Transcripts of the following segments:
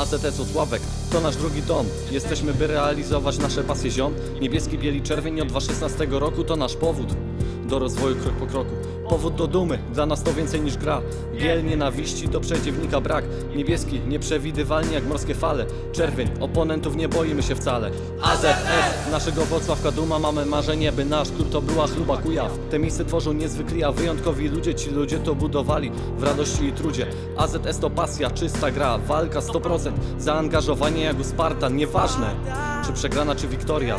AZS Osławek to nasz drugi dom. Jesteśmy, by realizować nasze pasje ziom. Niebieski, bieli, czerwień od 2016 roku to nasz powód do rozwoju krok po kroku. Powód do dumy, dla nas to więcej niż gra. Biel nienawiści, do przeciwnika brak. Niebieski, nieprzewidywalnie jak morskie fale. Czerwień, oponentów nie boimy się wcale. AZS, naszego Wrocławka duma, mamy marzenie, by nasz klub to była chluba Kujaw. Te miejsce tworzą niezwykli, a wyjątkowi ludzie. Ci ludzie to budowali w radości i trudzie. AZS to pasja, czysta gra, walka 100%. Zaangażowanie jak u Spartan, nieważne czy przegrana, czy wiktoria.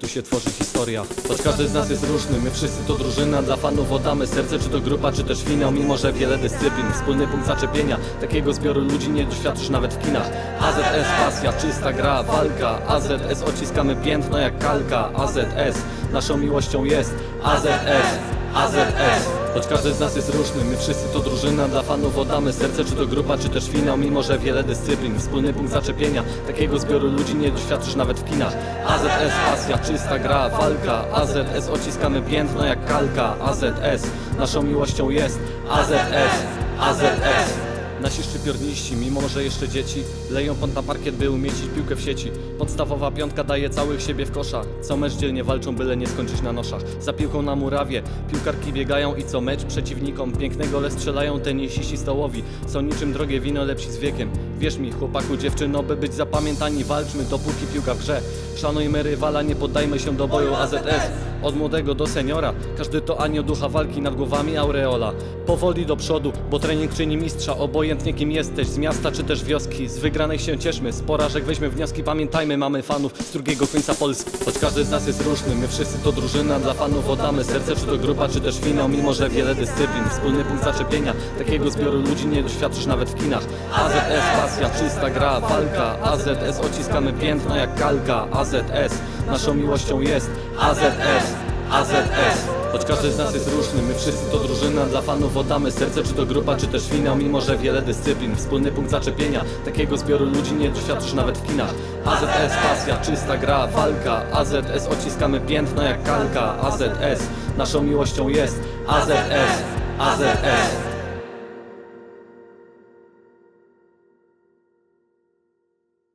Tu się tworzy historia. Choć każdy z nas jest różny, my wszyscy to drużyna. Dla fanów oddamy serce, czy to grupa, czy też finał Mimo, że wiele dyscyplin, wspólny punkt zaczepienia. Takiego zbioru ludzi nie doświadczysz nawet w kinach. AZS, pasja, czysta gra, walka. AZS, odciskamy piętno jak kalka. AZS, naszą miłością jest AZS, AZS Choć każdy z nas jest różny, my wszyscy to drużyna. Dla fanów oddamy serce, czy to grupa, czy też finał. Mimo, że wiele dyscyplin, wspólny punkt zaczepienia. Takiego zbioru ludzi nie doświadczysz nawet w kinach. AZS, pasja, czysta gra, walka. AZS, odciskamy piętno jak kalka. AZS, naszą miłością jest AZS, AZS Nasi szczypiorniści, mimo że jeszcze dzieci Leją pąd na parkiet, by umieścić piłkę w sieci. Podstawowa piątka daje całych siebie w koszach Co mecz dzielnie walczą, byle nie skończyć na noszach. Za piłką na murawie, piłkarki biegają I co mecz przeciwnikom pięknego le strzelają Tenisiści stołowi, są niczym drogie wino lepsi z wiekiem. Wierz mi, chłopaku, dziewczyno, by być zapamiętani. Walczmy, dopóki piłka w grze. Szanujmy rywala, nie poddajmy się do boju AZS od młodego do seniora, każdy to anioł ducha walki nad głowami aureola. Powoli do przodu, bo trening czyni mistrza, obojętnie kim jesteś, z miasta czy też wioski. Z wygranych się cieszmy, z porażek weźmy wnioski, pamiętajmy, mamy fanów z drugiego końca Polski. Choć każdy z nas jest różny, my wszyscy to drużyna, dla fanów oddamy serce, czy to grupa, czy też finał, mimo że wiele dyscyplin, wspólny punkt zaczepienia, takiego zbioru ludzi nie doświadczysz nawet w kinach. AZS, pasja, czysta gra, walka, AZS, odciskamy piętno jak kalka, AZS, naszą miłością jest AZS, AZS. Choć każdy z nas jest różny, my wszyscy to drużyna. Dla fanów oddamy serce, czy to grupa, czy też finał Mimo, że wiele dyscyplin, wspólny punkt zaczepienia. Takiego zbioru ludzi nie doświadczysz nawet w kinach. AZS, pasja, czysta gra, walka. AZS, odciskamy piętno jak kalka. AZS, naszą miłością jest AZS, AZS